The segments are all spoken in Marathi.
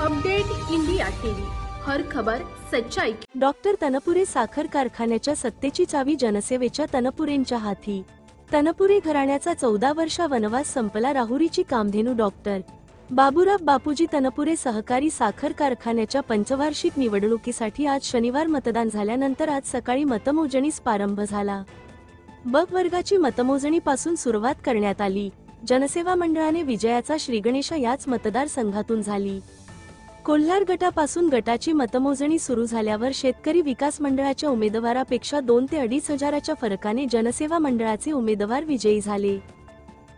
Update India TV. हर खबर सच्चाई डॉक्टर तनपुरे साखर कारखान्याच्या सत्तेची चावी जनसेवेच्या तनपुरेंच्या हाती. तनपुरे घराण्याचा चौदा वर्षा वनवास संपला राहुरीची कामधेनू डॉक्टर. बाबुराव बापूजी तनपुरे सहकारी साखर कारखान्याच्या पंचवार्षिक निवडणुकीसाठी आज शनिवार मतदान झाल्यानंतर आज सकाळी मतमोजणीस प्रारंभ झाला. ब वर्गाची मतमोजणीपासून सुरुवात करण्यात आली. जनसेवा मंडळाने विजयाचा श्रीगणेशा याच मतदारसंघातून झाली. कोल्हार गटापासून गटाची मतमोजणी सुरू झाल्यावर शेतकरी विकास मंडळाच्या उमेदवारापेक्षा दोन ते अडीच हजाराच्या फरकाने जनसेवा मंडळाचे उमेदवार विजयी झाले.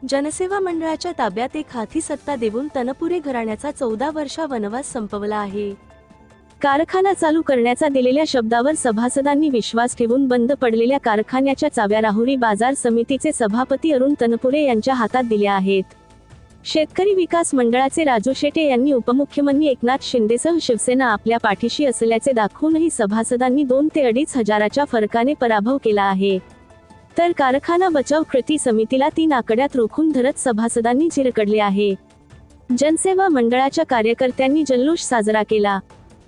जनसेवा मंडळाच्या ताब्यात एक हाती सत्ता देऊन तनपुरे घराण्याचा चौदा वर्षा वनवास संपवला आहे. कारखाना चालू करण्याचा दिलेल्या शब्दावर सभासदांनी विश्वास ठेवून बंद पडलेल्या कारखान्याच्या चाव्या राहुरी बाजार समितीचे सभापती अरुण तनपुरे यांच्या हातात दिल्या आहेत. शेतकरी विकास मंडळाचे राजू शेटे यांनी उपमुख्यमंत्री एकनाथ शिंदेसह शिवसेना आपल्या पाठीशी असल्याचे दाखवूनही सभासदांनी दोन ते अडीच हजाराच्या फरकाने पराभव केला आहे. तर कारखाना बचाव कृती समितीला तीन आकड्यात रोखून धरत सभासदांनी झिरकडले आहे. जनसेवा मंडळाच्या कार्यकर्त्यांनी जल्लोष साजरा केला.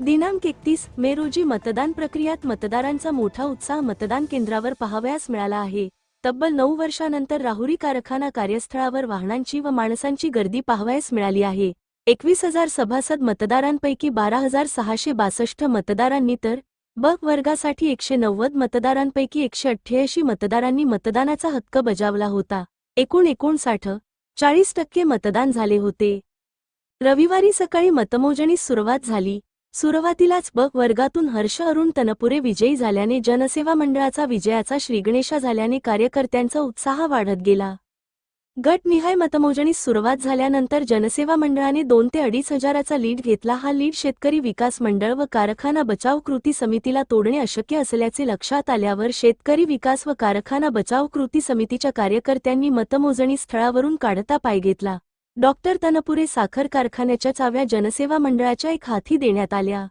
दिनांक एकतीस मे रोजी मतदान प्रक्रियात मतदारांचा मोठा उत्साह मतदान केंद्रावर पाहावयास मिळाला आहे. तब्बल नऊ वर्षानंतर राहुरी कारखाना कार्यस्थळावर वाहनांची व माणसांची गर्दी पाहावयास मिळाली आहे. एकवीस हजार सभासद मतदारांपैकी बारा हजार सहाशे बासष्ट मतदारांनी तर ब वर्गासाठी एकशे नव्वद मतदारांपैकी एकशे अठ्ठ्याऐंशी मतदारांनी मतदानाचा हक्क बजावला होता. एकूण एकोणसाठ चाळीस टक्के मतदान झाले होते. रविवारी सकाळी मतमोजणीस सुरुवात झाली. सुरुवातीलाच ब वर्गातून हर्ष अरुण तनपुरे विजयी झाल्याने जनसेवा मंडळाचा विजयाचा श्रीगणेशा झाल्याने कार्यकर्त्यांचा उत्साह वाढत गेला. गटनिहाय मतमोजणीस सुरुवात झाल्यानंतर जनसेवा मंडळाने दोन ते अडीच हजाराचा लीड घेतला. हा लीड शेतकरी विकास मंडळ व कारखाना बचाव कृती समितीला तोडणे अशक्य असल्याचे लक्षात आल्यावर शेतकरी विकास व कारखाना बचाव कृती समितीच्या कार्यकर्त्यांनी मतमोजणी स्थळावरून काढता पाय घेतला. डॉक्टर तनपुरे साखर कारखान्याच्या चाव्या जनसेवा मंडळाच्या एक हाती देण्यात आल्या.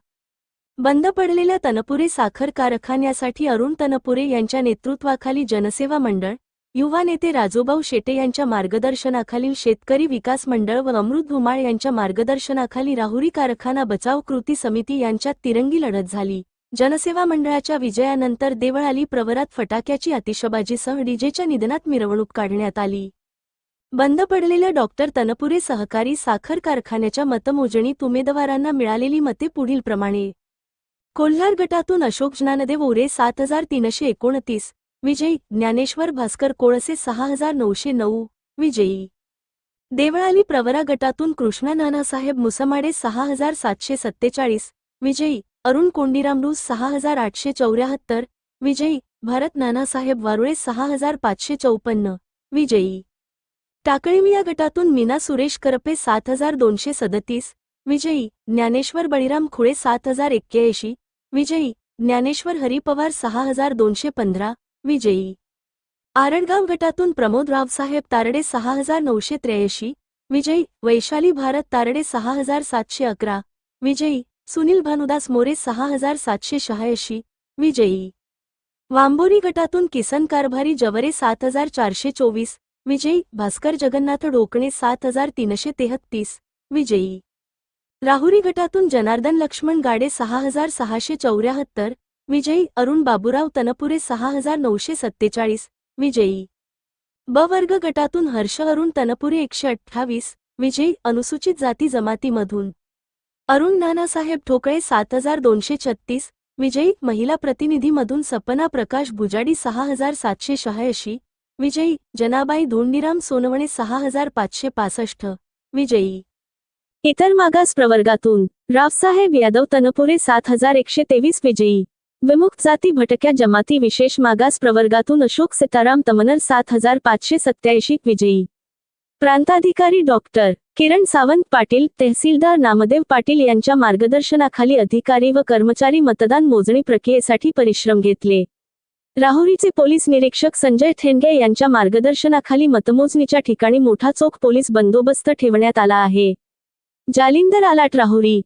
बंद पडलेल्या तनपुरे साखर कारखान्यासाठी अरुण तनपुरे यांच्या नेतृत्वाखाली जनसेवा मंडळ युवा नेते राजूभाऊ शेटे यांच्या मार्गदर्शनाखालील शेतकरी विकास मंडळ व अमृत धुमाळ यांच्या मार्गदर्शनाखाली राहुरी कारखाना बचाव कृती समिती यांच्यात तिरंगी लढत झाली. जनसेवा मंडळाच्या विजयानंतर देवळाली प्रवरात फटाक्याची आतिषबाजीसह डीजेच्या निधनात मिरवणूक काढण्यात आली. बंद पडलेल्या डॉक्टर तनपुरे सहकारी साखर कारखान्याच्या मतमोजणीत उमेदवारांना मिळालेली मते पुढीलप्रमाणे कोल्हार गटातून अशोक ज्ञानदेव ओरे सात हजार तीनशे एकोणतीस विजयी ज्ञानेश्वर भास्कर कोळसे सहा हजार नऊशे नऊ विजयी. देवळाली प्रवरा गटातून कृष्णा नानासाहेब मुसमाडे सहा हजार सातशे सत्तेचाळीस विजयी. अरुण कोंडीरामरूस सहा हजार आठशे चौऱ्याहत्तर विजयी. भारत नानासाहेब वारुळे सहा हजार पाचशे चौपन्न विजयी. टाकळीमिया गटातून मीना सुरेश करपे सात हजार दोनशे सदतीस विजयी ज्ञानेश्वर बळीराम खुळे सात हजार एक्क्याऐंशी विजयी ज्ञानेश्वर हरिपवार सहा हजार दोनशे पंधरा विजयी. आरडगाव गटातून प्रमोद रावसाहेब तारडे सहा हजार नऊशे त्र्याऐंशी विजयी वैशाली भारत तारडे सहा हजार सातशे अकरा विजयी सुनील भानुदास मोरे सहा हजार सातशे शहाऐंशी विजयी. वांबोरी गटातून किसन कारभारी जवरे सात हजार चारशे चोवीस विजयी भास्कर जगन्नाथ डोकणे सात हजार तीनशे तेहत्तीस. विजयी. राहुरी गटातून जनार्दन लक्ष्मण गाडे सहा हजार सहाशे चौऱ्याहत्तर. विजयी अरुण बाबुराव तनपुरे सहा हजार नऊशे सत्तेचाळीस. विजयी. ब वर्ग गटातून हर्ष अरुण तनपुरे एकशे अठ्ठावीस. विजयी अनुसूचित जाती जमातीमधून. अरुण नानासाहेब ठोकळे सात हजार दोनशे छत्तीस. विजयी महिला प्रतिनिधीमधून सपना प्रकाश भुजाडी सहा हजार सातशे शहाऐंशी. विजयी जनाबाई धोंडीराम सोनवणे सहा हजार पाचशे पासष्ट. विजयी. इतर मागास प्रवर्गातून रावसाहेब यादव तनपुरे सात हजार एकशे तेवीस विजयी. विमुक्त जाती भटक्या जमाती विशेष मागास प्रवर्गातून अशोक सीताराम तमनर सात हजार पाचशे सत्याऐंशी विजयी. प्रांताधिकारी डॉक्टर किरण सावंत पाटील तहसीलदार नामदेव पाटील यांच्या मार्गदर्शनाखाली अधिकारी व कर्मचारी मतदान मोजणी प्रक्रियेसाठी परिश्रम घेतले. राहुरीचे पोलीस निरीक्षक संजय थेंडगे यांच्या मार्गदर्शनाखाली मतमोजणीच्या ठिकाणी मोठा चोख पोलीस बंदोबस्त ठेवण्यात आला आहे. जालिंदर आलाट राहुरी